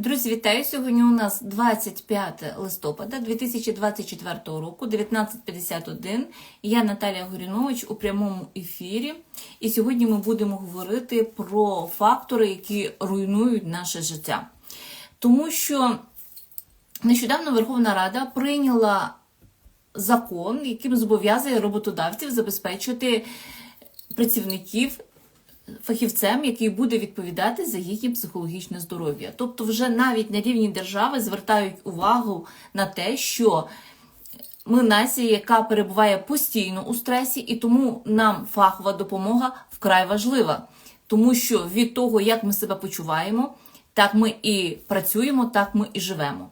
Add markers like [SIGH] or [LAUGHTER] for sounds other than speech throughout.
Друзі, вітаю! Сьогодні у нас 25 листопада 2024 року, 19.51. Я Наталія Горінович у прямому ефірі. І сьогодні ми будемо говорити про фактори, які руйнують наше життя. Тому що нещодавно Верховна Рада прийняла закон, яким зобов'язує роботодавців забезпечити працівників фахівцем, який буде відповідати за їхнє психологічне здоров'я. Тобто, вже навіть на рівні держави звертають увагу на те, що ми нація, яка перебуває постійно у стресі, і тому нам фахова допомога вкрай важлива. Тому що від того, як ми себе почуваємо, так ми і працюємо, так ми і живемо.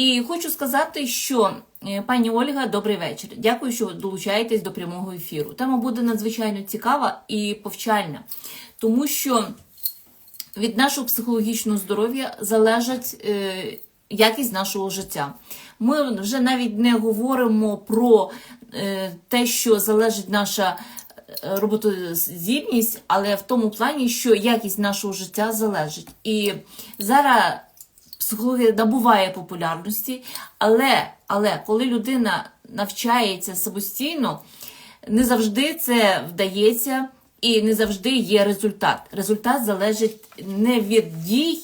І хочу сказати, що е, пані Ольга, добрий вечір. Дякую, що долучаєтесь до прямого ефіру. Тема буде надзвичайно цікава і повчальна, тому що від нашого психологічного здоров'я залежить е, якість нашого життя. Ми вже навіть не говоримо про е, те, що залежить наша роботоздібність, але в тому плані, що якість нашого життя залежить. І зараз психологія набуває популярності, але, але коли людина навчається самостійно, не завжди це вдається і не завжди є результат. Результат залежить не від дій,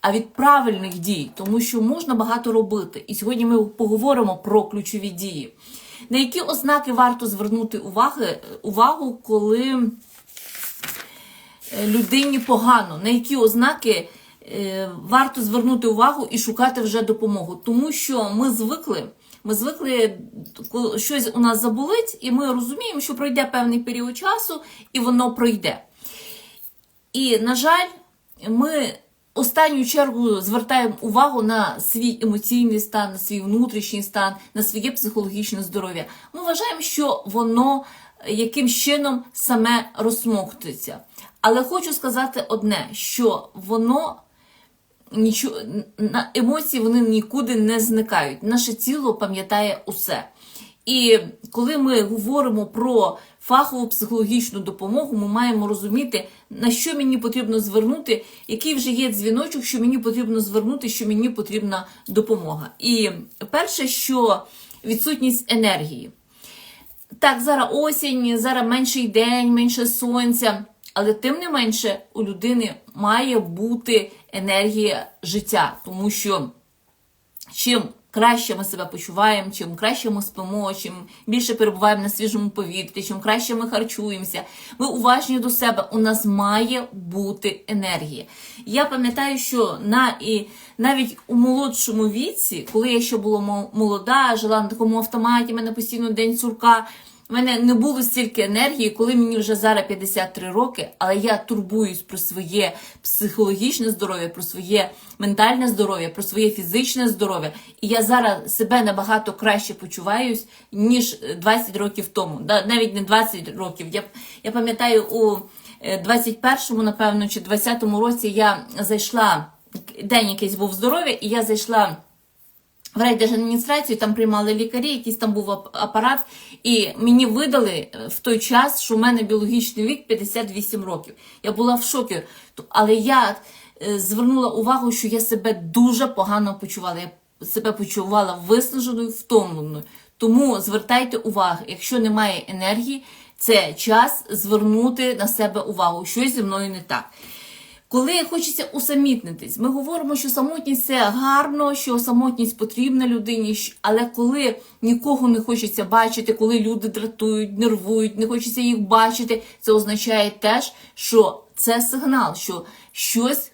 а від правильних дій, тому що можна багато робити. І сьогодні ми поговоримо про ключові дії. На які ознаки варто звернути уваги, увагу, коли е, людині погано, на які ознаки варто звернути увагу і шукати вже допомогу. Тому що ми звикли, ми звикли, щось у нас заболить, і ми розуміємо, що пройде певний період часу, і воно пройде. І, на жаль, ми останню чергу звертаємо увагу на свій емоційний стан, на свій внутрішній стан, на своє психологічне здоров'я. Ми вважаємо, що воно яким чином саме розсмоктується. Але хочу сказати одне, що воно нічого емоції вони нікуди не зникають. Наше тіло пам'ятає усе. І коли ми говоримо про фахову психологічну допомогу, ми маємо розуміти, на що мені потрібно звернути, який вже є дзвіночок, що мені потрібно звернути, що мені потрібна допомога. І перше, що відсутність енергії. Так, зараз осінь, зараз менший день, менше сонця. Але тим не менше у людини має бути енергія життя, тому що чим краще ми себе почуваємо, чим краще ми спимо, чим більше перебуваємо на свіжому повітрі, чим краще ми харчуємося, ми уважні до себе. У нас має бути енергія. Я пам'ятаю, що на і навіть у молодшому віці, коли я ще була молода, жила на такому автоматі, мене постійно день сурка. У мене не було стільки енергії, коли мені вже зараз 53 роки, але я турбуюсь про своє психологічне здоров'я, про своє ментальне здоров'я, про своє фізичне здоров'я. І я зараз себе набагато краще почуваюсь, ніж 20 років тому. Навіть не 20 років. Я я пам'ятаю, у 21-му, напевно, чи 20-му році я зайшла, день якийсь був здоров'я, і я зайшла. В райдержадміністрацію там приймали лікарі, якийсь там був апарат, і мені видали в той час, що в мене біологічний вік 58 років. Я була в шокі. Але я звернула увагу, що я себе дуже погано почувала. Я себе почувала виснаженою, втомленою. Тому звертайте увагу, якщо немає енергії, це час звернути на себе увагу. Щось зі мною не так. Коли хочеться усамітнитись, ми говоримо, що самотність це гарно, що самотність потрібна людині, але коли нікого не хочеться бачити, коли люди дратують, нервують, не хочеться їх бачити, це означає теж, що це сигнал, що щось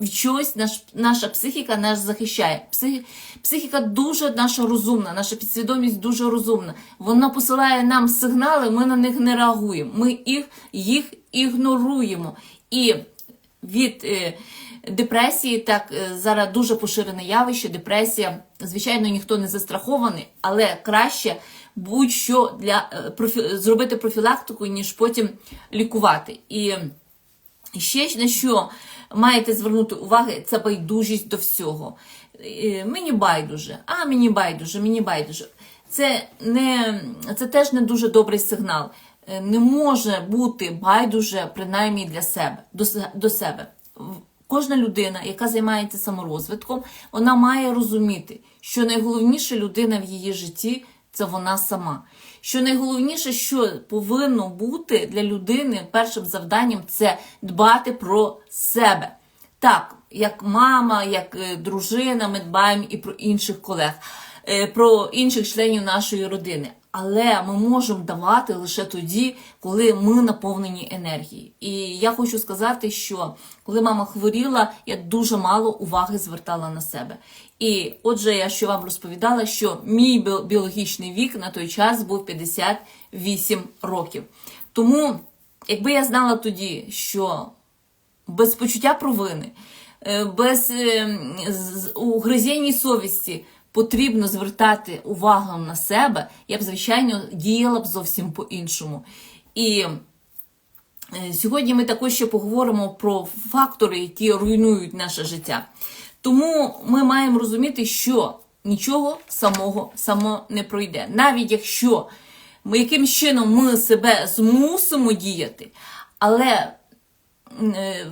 від чогось наш, наша психіка нас захищає. Психі, психіка дуже наша розумна, наша підсвідомість дуже розумна. Вона посилає нам сигнали, ми на них не реагуємо. Ми їх, їх ігноруємо. І від е, депресії, так е, зараз дуже поширене явище, депресія. Звичайно, ніхто не застрахований, але краще будь-що для е, профі, зробити профілактику, ніж потім лікувати. І ще на що маєте звернути увагу, це байдужість до всього. Мені байдуже, а мені байдуже, мені байдуже. Це не це теж не дуже добрий сигнал. Е, не може бути байдуже, принаймні для себе до, себе. Кожна людина, яка займається саморозвитком, вона має розуміти, що найголовніша людина в її житті це вона сама. Що найголовніше, що повинно бути для людини першим завданням це дбати про себе. Так, як мама, як е, дружина, ми дбаємо і про інших колег, е, про інших членів нашої родини. Але ми можемо давати лише тоді, коли ми наповнені енергією. І я хочу сказати, що коли мама хворіла, я дуже мало уваги звертала на себе. І отже, я що вам розповідала, що мій біологічний вік на той час був 58 років. Тому, якби я знала тоді, що без почуття провини, е, без е, з- угризіння совісті потрібно звертати увагу на себе, я б, звичайно, діяла б зовсім по-іншому. І е, сьогодні ми також ще поговоримо про фактори, які руйнують наше життя. Тому ми маємо розуміти, що нічого самого само не пройде. Навіть якщо ми якимсь чином ми себе змусимо діяти, але е,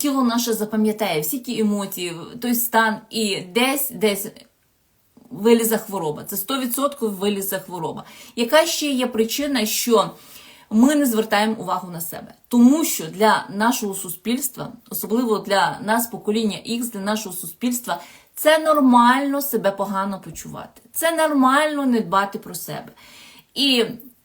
тіло наше запам'ятає всі ті емоції, той стан, і десь десь вилізе хвороба. Це 100% вилізе хвороба. Яка ще є причина, що ми не звертаємо увагу на себе? Тому що для нашого суспільства, особливо для нас, покоління X, для нашого суспільства, це нормально себе погано почувати. Це нормально не дбати про себе. І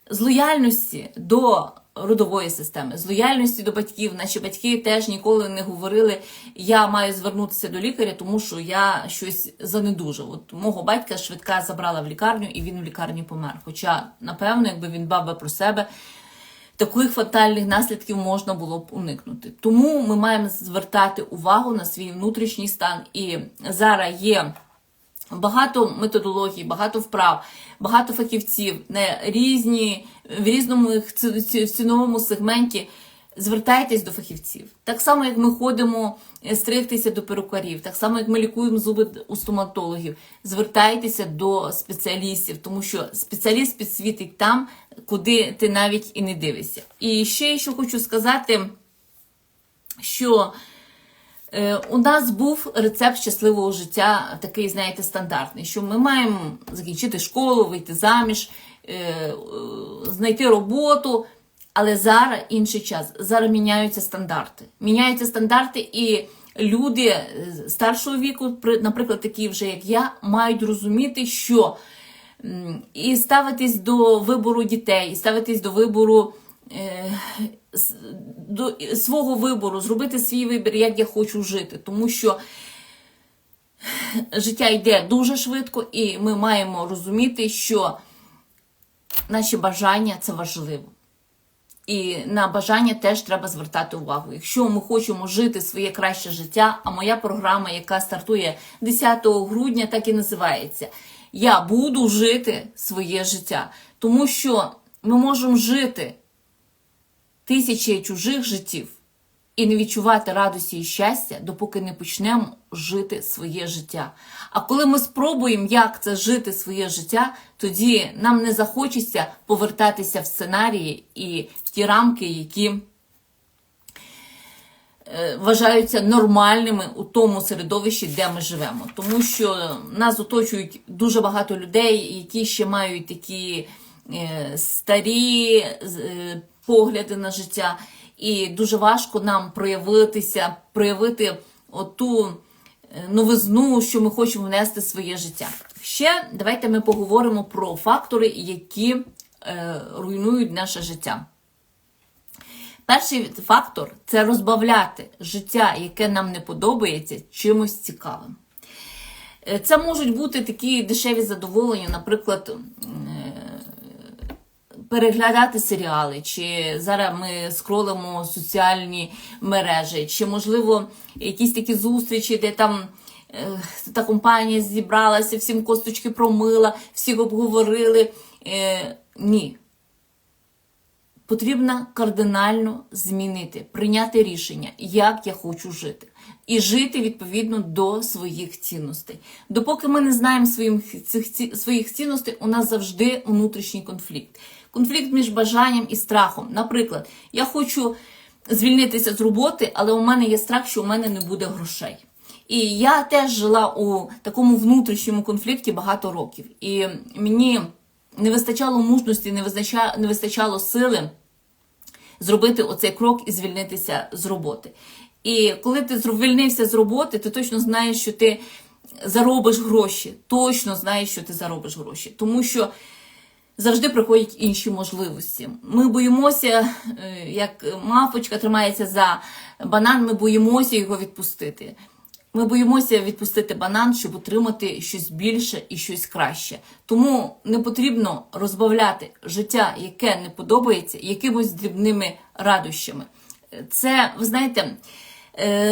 з лояльності до родової системи, з лояльності до батьків. Наші батьки теж ніколи не говорили, я маю звернутися до лікаря, тому що я щось занедужав. От мого батька швидка забрала в лікарню, і він в лікарні помер. Хоча, напевно, якби він дбав би про себе, таких фатальних наслідків можна було б уникнути. Тому ми маємо звертати увагу на свій внутрішній стан. І зараз є. Багато методологій, багато вправ, багато фахівців на різні, в різному ці- ці- ціновому сегменті. Звертайтесь до фахівців. Так само, як ми ходимо е, стригтися до перукарів, так само, як ми лікуємо зуби у стоматологів. Звертайтеся до спеціалістів, тому що спеціаліст підсвітить там, куди ти навіть і не дивишся. І ще що хочу сказати, що У нас був рецепт щасливого життя, такий, знаєте, стандартний, що ми маємо закінчити школу, вийти заміж, е, е, знайти роботу. Але зараз інший час. Зараз міняються стандарти. Міняються стандарти, і люди е, старшого віку, при- наприклад, такі вже як я, мають розуміти, що і ставитись до вибору дітей, і ставитись до вибору е, до свого вибору, зробити свій вибір, як я хочу жити. Тому що життя йде дуже швидко, і ми маємо розуміти, що наші бажання це важливо. І на бажання теж треба звертати увагу. Якщо ми хочемо жити своє краще життя, а моя програма, яка стартує 10 грудня, так і називається Я буду жити своє життя. Тому що ми можемо жити тисячі чужих життів і не відчувати радості і щастя, допоки не почнемо жити своє життя. А коли ми спробуємо, як це жити своє життя, тоді нам не захочеться повертатися в сценарії і в ті рамки, які е, вважаються нормальними у тому середовищі, де ми живемо. Тому що нас оточують дуже багато людей, які ще мають такі е, старі е, погляди на життя, і дуже важко нам проявитися, проявити оту е, новизну, що ми хочемо внести в своє життя. Ще давайте ми поговоримо про фактори, які е, руйнують наше життя. Перший фактор це розбавляти життя, яке нам не подобається, чимось цікавим. Е, Це можуть бути такі дешеві задоволення, наприклад, переглядати серіали, чи зараз ми скролимо соціальні мережі, чи, можливо, якісь такі зустрічі, де там е, та компанія зібралася, всім косточки промила, всіх обговорили. Е, Ні. Потрібно кардинально змінити, прийняти рішення, як я хочу жити, і жити відповідно до своїх цінностей. Допоки ми не знаємо своїх, цінностей, у нас завжди внутрішній конфлікт. Конфлікт між бажанням і страхом. Наприклад, я хочу звільнитися з роботи, але у мене є страх, що у мене не буде грошей. І я теж жила у такому внутрішньому конфлікті багато років. І мені не вистачало мужності, не вистачало, сили зробити оцей крок і звільнитися з роботи. І коли ти звільнився з роботи, ти точно знаєш, що ти заробиш гроші. Точно знаєш, що ти заробиш гроші. Тому що завжди приходять інші можливості. Ми боїмося, е, як мавпочка тримається за банан, ми боїмося його відпустити. Ми боїмося відпустити банан, щоб отримати щось більше і щось краще. Тому не потрібно розбавляти життя, яке не подобається, якимось дрібними радощами. Це, ви знаєте,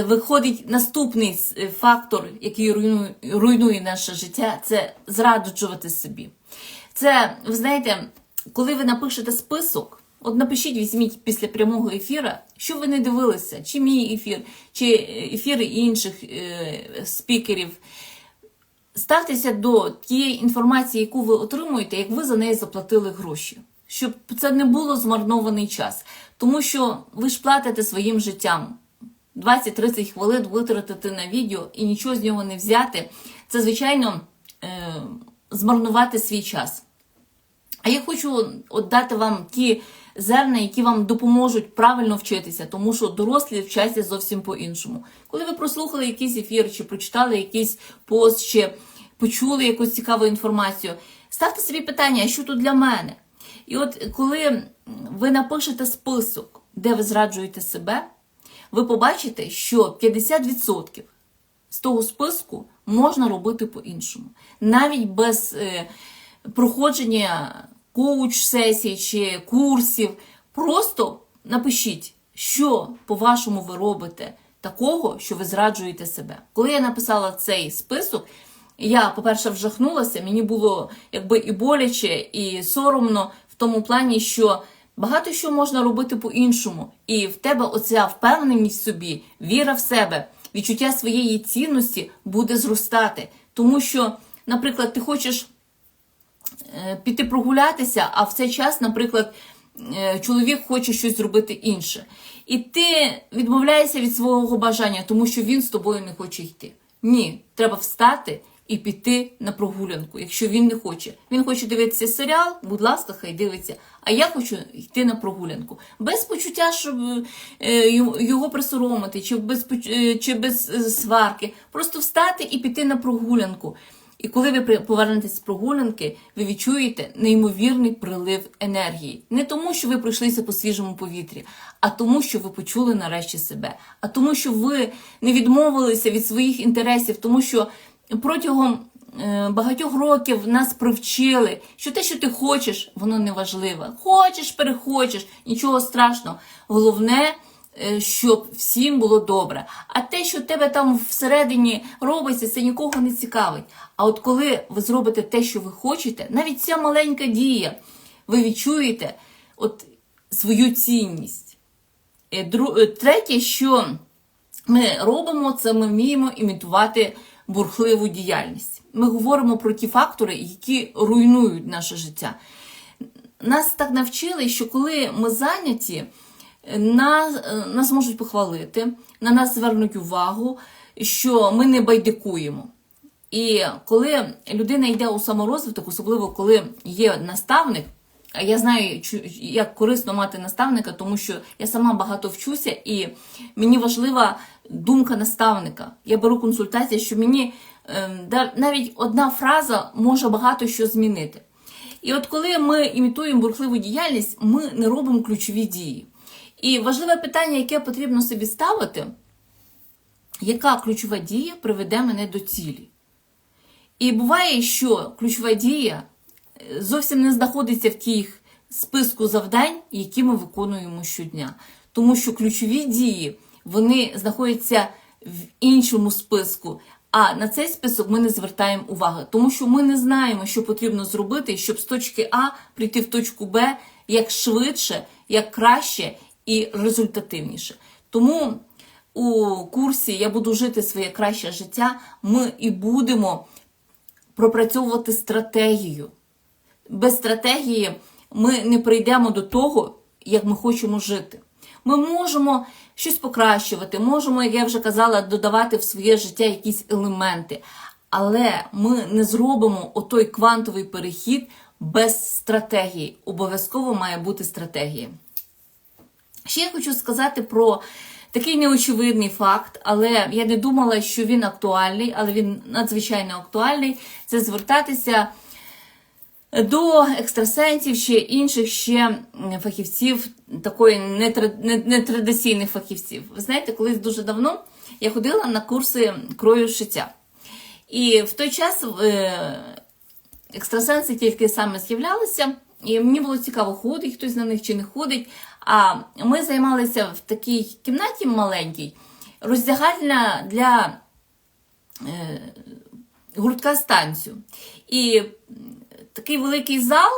виходить наступний е, фактор, який руйнує, руйнує наше життя, це зраджувати собі. Це, ви знаєте, коли ви напишете список, от напишіть, візьміть після прямого ефіра, що ви не дивилися, чи мій ефір, чи ефіри інших е, спікерів. Ставтеся до тієї інформації, яку ви отримуєте, як ви за неї заплатили гроші. Щоб це не було змарнований час. Тому що ви ж платите своїм життям. 20-30 хвилин витратити на відео і нічого з нього не взяти. Це, звичайно, е, змарнувати свій час. А я хочу от дати вам ті зерна, які вам допоможуть правильно вчитися, тому що дорослі вчаться зовсім по-іншому. Коли ви прослухали якийсь ефір, чи прочитали якийсь пост, чи почули якусь цікаву інформацію, ставте собі питання, що тут для мене? І от коли ви напишете список, де ви зраджуєте себе, ви побачите, що 50% з того списку можна робити по-іншому. Навіть без е, проходження коуч-сесій чи курсів. Просто напишіть, що, по-вашому, ви робите такого, що ви зраджуєте себе. Коли я написала цей список, я, по-перше, вжахнулася, мені було якби і боляче, і соромно в тому плані, що багато що можна робити по-іншому. І в тебе оця впевненість в собі, віра в себе, відчуття своєї цінності буде зростати. Тому що, наприклад, ти хочеш е, піти прогулятися, а в цей час, наприклад, е, чоловік хоче щось зробити інше. І ти відмовляєшся від свого бажання, тому що він з тобою не хоче йти. Ні, треба встати і піти на прогулянку, якщо він не хоче. Він хоче дивитися серіал, будь ласка, хай дивиться. А я хочу йти на прогулянку. Без почуття, щоб е, його- присоромити, чи без, е, чи без е, сварки. Просто встати і піти на прогулянку. І коли ви повернетесь з прогулянки, ви відчуєте неймовірний прилив енергії. Не тому, що ви пройшлися по свіжому повітрі, а тому, що ви почули нарешті себе, а тому, що ви не відмовилися від своїх інтересів, тому що протягом е, багатьох років нас привчили, що те, що ти хочеш, воно не важливе. Хочеш, перехочеш, нічого страшного. Головне е, щоб всім було добре. А те, що тебе там всередині робиться, це нікого не цікавить. А от коли ви зробите те, що ви хочете, навіть ця маленька дія, ви відчуєте от свою цінність. Е, Третє, що ми робимо, це ми вміємо імітувати бурхливу діяльність. Ми говоримо про ті фактори, які руйнують наше життя. Нас так навчили, що коли ми зайняті, нас, нас можуть похвалити, на нас звернуть увагу, що ми не байдикуємо. І коли людина йде у саморозвиток, особливо коли є наставник, а я знаю, як корисно мати наставника, тому що я сама багато вчуся, і мені важлива думка наставника. Я беру консультації, що мені ем, навіть одна фраза може багато що змінити. І от коли ми імітуємо бурхливу діяльність, ми не робимо ключові дії. І важливе питання, яке потрібно собі ставити, яка ключова дія приведе мене до цілі? І буває, що ключова дія е, зовсім не знаходиться в тих списку завдань, які ми виконуємо щодня. Тому що ключові дії вони знаходяться в іншому списку. А на цей список ми не звертаємо уваги, тому що ми не знаємо, що потрібно зробити, щоб з точки А прийти в точку Б як швидше, як краще і результативніше. Тому у курсі Я буду жити своє краще життя. Ми і будемо пропрацьовувати стратегію. Без стратегії ми не прийдемо до того, як ми хочемо жити. Ми можемо щось покращувати, можемо, як я вже казала, додавати в своє життя якісь елементи. Але ми не зробимо отой квантовий перехід без стратегії. Обов'язково має бути стратегія. Ще я хочу сказати про такий неочевидний факт, але я не думала, що він актуальний, але він надзвичайно актуальний. Це звертатися до екстрасенсів чи інших ще фахівців, такої нетрадиційних фахівців. Ви знаєте, колись дуже давно я ходила на курси крою шиття. І в той час е, екстрасенси тільки саме з'являлися, і мені було цікаво, ходить хтось на них чи не ходить. А ми займалися в такій кімнаті маленькій, роздягальня для е, гуртка станцію. І такий великий зал,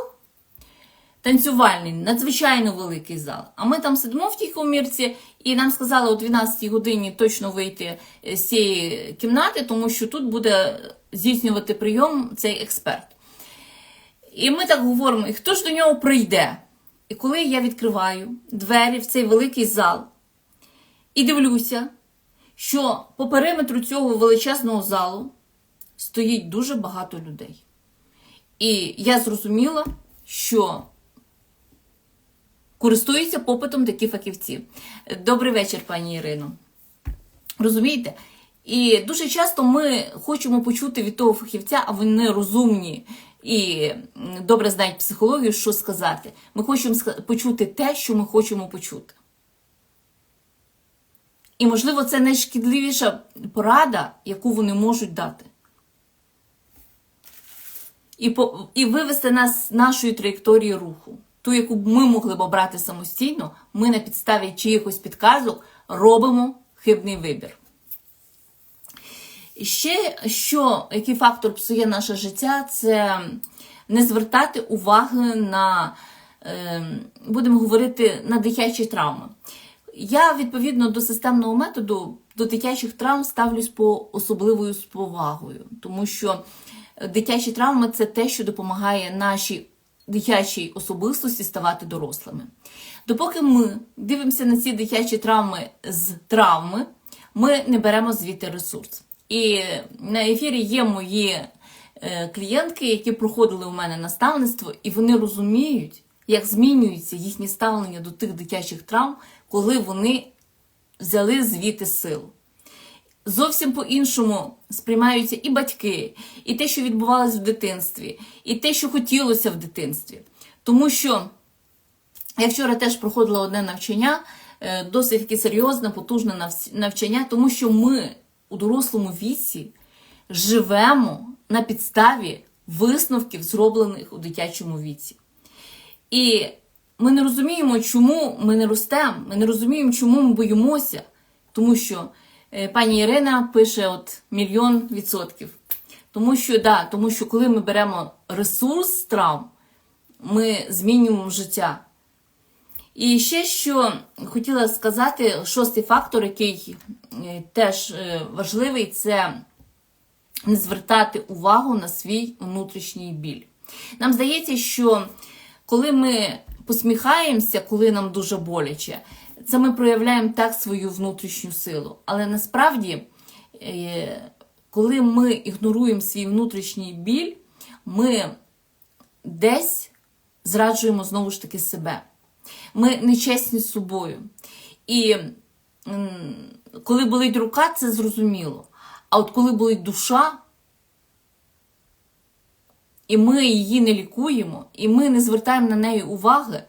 танцювальний, надзвичайно великий зал. А ми там сидимо в тій комірці, і нам сказали о 12 годині точно вийти з цієї кімнати, тому що тут буде здійснювати прийом цей експерт. І ми так говоримо, і хто ж до нього прийде? І коли я відкриваю двері в цей великий зал і дивлюся, що по периметру цього величезного залу стоїть дуже багато людей. І я зрозуміла, що користуються попитом такі фахівці. Добрий вечір, пані Ірино. Розумієте? І дуже часто ми хочемо почути від того фахівця, а вони розумні і добре знають психологію, що сказати. Ми хочемо почути те, що ми хочемо почути. І, можливо, це найшкідливіша порада, яку вони можуть дати. І, по, і вивести нас з нашої траєкторії руху. Ту, яку б ми могли б обрати самостійно, ми на підставі чиїхось підказок робимо хибний вибір. І ще що, який фактор псує наше життя, це не звертати уваги на, е, будемо говорити, на дитячі травми. Я відповідно до системного методу до дитячих травм ставлюсь по особливою з повагою, тому що дитячі травми це те, що допомагає нашій дитячій особистості ставати дорослими. Допоки ми дивимося на ці дитячі травми з травми, ми не беремо звідти ресурс. І на ефірі є мої е, клієнтки, які проходили у мене наставництво, і вони розуміють, як змінюється їхнє ставлення до тих дитячих травм, коли вони взяли звідти силу. Зовсім по-іншому сприймаються і батьки, і те, що відбувалося в дитинстві, і те, що хотілося в дитинстві. Тому що я вчора теж проходила одне навчання, е, досить таки серйозне, потужне навчання, тому що ми у дорослому віці живемо на підставі висновків, зроблених у дитячому віці. І ми не розуміємо, чому ми не ростемо, ми не розуміємо, чому ми боїмося. Тому що пані Ірина пише от мільйон відсотків. Тому що, да, тому що коли ми беремо ресурс травм, ми змінюємо життя. І ще що хотіла сказати, шостий фактор, який е, теж е, важливий, це не звертати увагу на свій внутрішній біль. Нам здається, що коли ми посміхаємося, коли нам дуже боляче, це ми проявляємо так свою внутрішню силу. Але насправді, е, коли ми ігноруємо свій внутрішній біль, ми десь зраджуємо знову ж таки себе. Ми нечесні з собою. І коли болить рука, це зрозуміло. А от коли болить душа, і ми її не лікуємо, і ми не звертаємо на неї уваги,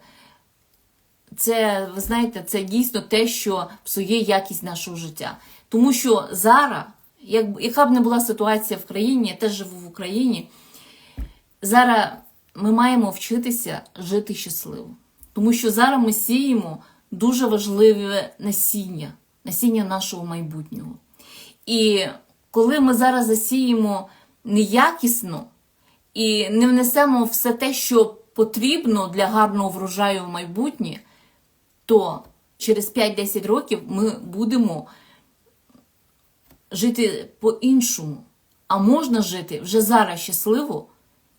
це, ви знаєте, це дійсно те, що псує якість нашого життя. Тому що зараз, як, яка б не була ситуація в країні, я теж живу в Україні, зараз ми маємо вчитися жити щасливо. Тому що зараз ми сіємо дуже важливе насіння, насіння нашого майбутнього. І коли ми зараз засіємо неякісно і не внесемо все те, що потрібно для гарного врожаю в майбутнє, то через 5-10 років ми будемо жити по-іншому. А можна жити вже зараз щасливо,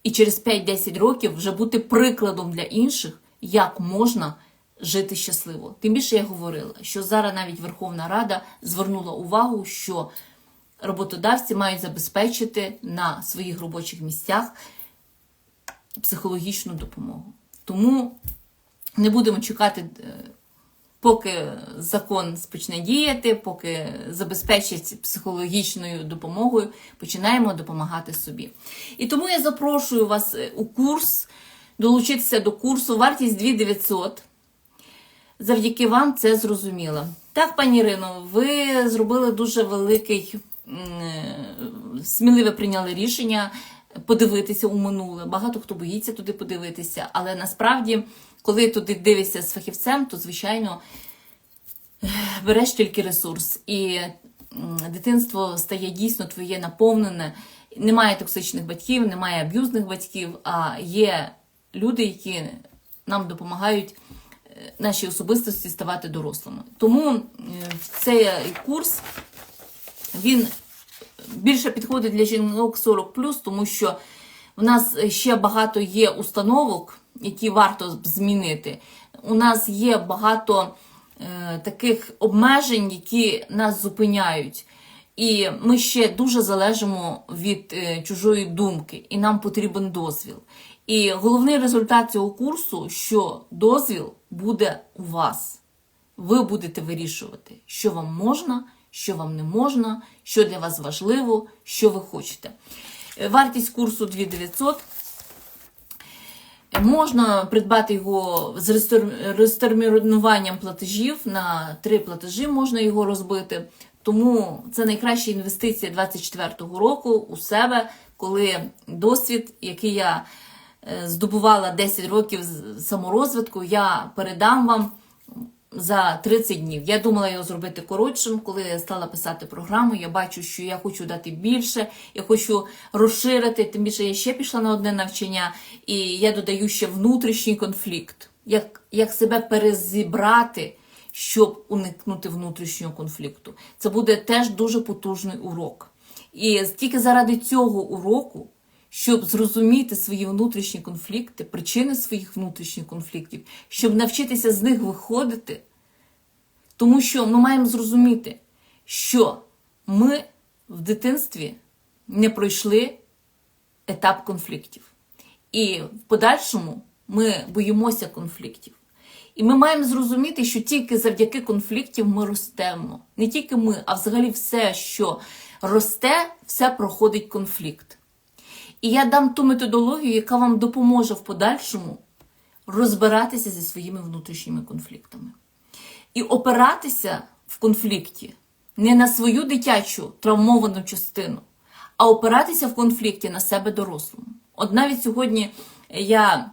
і через 5-10 років вже бути прикладом для інших, як можна жити щасливо. Тим більше я говорила, що зараз навіть Верховна Рада звернула увагу, що роботодавці мають забезпечити на своїх робочих місцях психологічну допомогу. Тому не будемо чекати, е, поки закон почне діяти, поки забезпечить психологічною допомогою, починаємо допомагати собі. І тому я запрошую вас е, у курс, долучитися до курсу. Вартість 2900. Завдяки вам це зрозуміло. Так, пані Ірино, ви зробили дуже великий, е, сміливе прийняли рішення подивитися у минуле. Багато хто боїться туди подивитися, але насправді, коли туди дивишся з фахівцем, то звичайно береш тільки ресурс, і дитинство стає дійсно твоє наповнене. Немає токсичних батьків, немає аб'юзних батьків, а є люди, які нам допомагають е, нашій особистості ставати дорослими. Тому е, цей курс він більше підходить для жінок 40 тому що в нас ще багато є установок, які варто змінити. У нас є багато е, таких обмежень, які нас зупиняють. І ми ще дуже залежимо від е, чужої думки, і нам потрібен дозвіл. І головний результат цього курсу, що дозвіл буде у вас. Ви будете вирішувати, що вам можна, що вам не можна, що для вас важливо, що ви хочете. Е, Вартість курсу 2900. Можна придбати його з розтермінуванням платежів на три платежі можна його розбити. Тому це найкраща інвестиція 24-го року у себе, коли досвід, який я е, здобувала 10 років саморозвитку, я передам вам за 30 днів. Я думала його зробити коротшим, коли я стала писати програму. Я бачу, що я хочу дати більше, я хочу розширити. Тим більше я ще пішла на одне навчання, і я додаю ще внутрішній конфлікт. Як, як себе перезібрати, щоб уникнути внутрішнього конфлікту. Це буде теж дуже потужний урок. І тільки заради цього уроку щоб зрозуміти свої внутрішні конфлікти, причини своїх внутрішніх конфліктів, щоб навчитися з них виходити. Тому що ми маємо зрозуміти, що ми в дитинстві не пройшли етап конфліктів. І в подальшому ми боїмося конфліктів. І ми маємо зрозуміти, що тільки завдяки конфліктів ми ростемо. Не тільки ми, а взагалі все, що росте, все проходить конфлікт. І я дам ту методологію, яка вам допоможе в подальшому розбиратися зі своїми внутрішніми конфліктами. І опиратися в конфлікті не на свою дитячу травмовану частину, а опиратися в конфлікті на себе дорослому. От навіть сьогодні я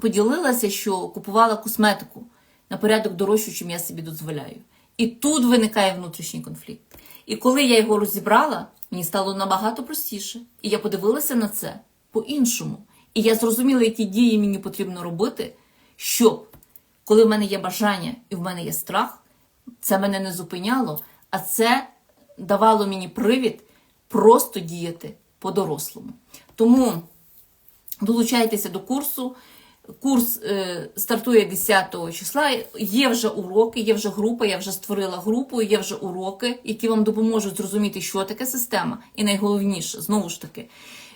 поділилася, що купувала косметику на порядок дорожчу, чим я собі дозволяю. І тут виникає внутрішній конфлікт. І коли я його розібрала, мені стало набагато простіше. І я подивилася на це по-іншому. І я зрозуміла, які дії мені потрібно робити, щоб, коли в мене є бажання і в мене є страх, це мене не зупиняло, а це давало мені привід просто діяти по-дорослому. Тому долучайтеся до курсу. Курс е, стартує 10 числа. Є вже уроки, є вже група. Я вже створила групу, є вже уроки, які вам допоможуть зрозуміти, що таке система, і найголовніше, знову ж таки,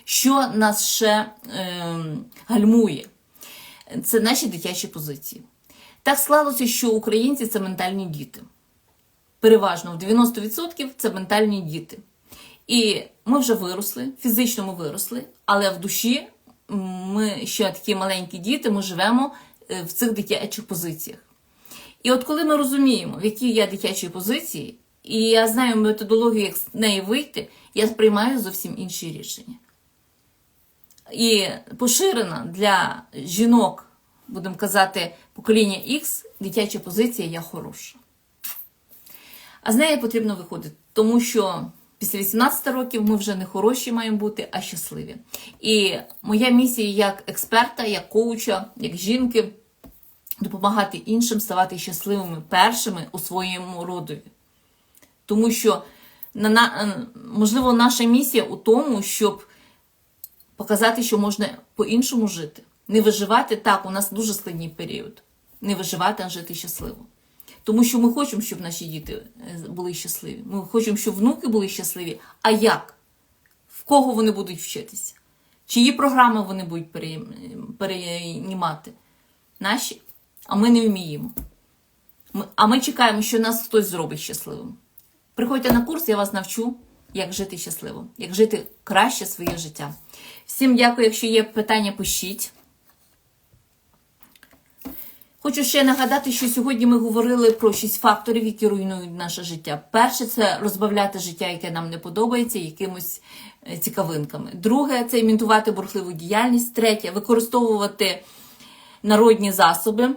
що нас ще е, гальмує. Це наші дитячі позиції. Так склалося, що українці це ментальні діти. Переважно в 90% це ментальні діти. І ми вже виросли, фізично ми виросли, але в душі ми ще такі маленькі діти, ми живемо е, в цих дитячих позиціях. І от коли ми розуміємо, в якій я дитячій позиції, і я знаю методологію, як з неї вийти, я приймаю зовсім інші рішення. І поширена для жінок, будемо казати, покоління X, дитяча позиція я хороша. А з неї потрібно виходити, тому що після 18 років ми вже не хороші маємо бути, а щасливі. І моя місія як експерта, як коуча, як жінки допомагати іншим ставати щасливими першими у своєму родові. Тому що, можливо, наша місія у тому, щоб показати, що можна по-іншому жити. Не виживати так, у нас дуже складний період. не виживати, а жити щасливо. Тому що ми хочемо, щоб наші діти е, були щасливі. Ми хочемо, щоб внуки були щасливі. А як? В кого вони будуть вчитися? Чиї програми вони будуть пере- переймати? Наші? А ми не вміємо. А ми чекаємо, що нас хтось зробить щасливим. Приходьте на курс, я вас навчу, як жити щасливо, як жити краще своє життя. Всім дякую, якщо є питання, пишіть. Хочу ще нагадати, що сьогодні ми говорили про шість факторів, які руйнують наше життя. Перше це розбавляти життя, яке нам не подобається, якимось е, цікавинками. Друге це імітувати бурхливу діяльність. Третє використовувати народні засоби.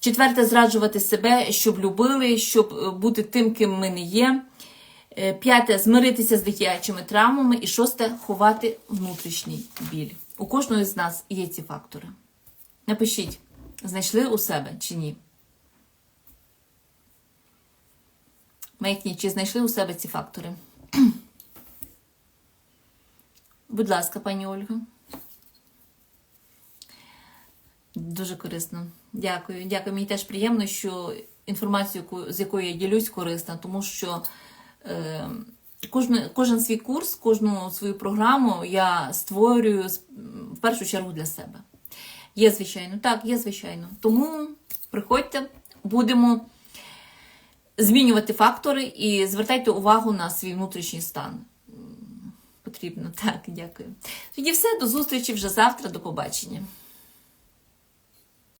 Четверте зраджувати себе, щоб любили, щоб е, бути тим, ким ми не є. Е, П'яте змиритися з дитячими травмами. І шосте ховати внутрішній біль. У кожного з нас є ці фактори. Напишіть, знайшли у себе чи ні. Мейкні, чи знайшли у себе ці фактори? [CLEARS THROAT] Будь ласка, пані Ольга. Дуже корисно. Дякую. Дякую. Мені теж приємно, що інформацію, з якою я ділюсь, корисна, тому що е, кожен, кожен свій курс, кожну свою програму я створюю в першу чергу для себе. Є, звичайно, так, є, звичайно. Тому приходьте, будемо змінювати фактори і звертайте увагу на свій внутрішній стан. Потрібно, [LAUGHS] так, дякую. Тоді все, до зустрічі вже завтра, до побачення.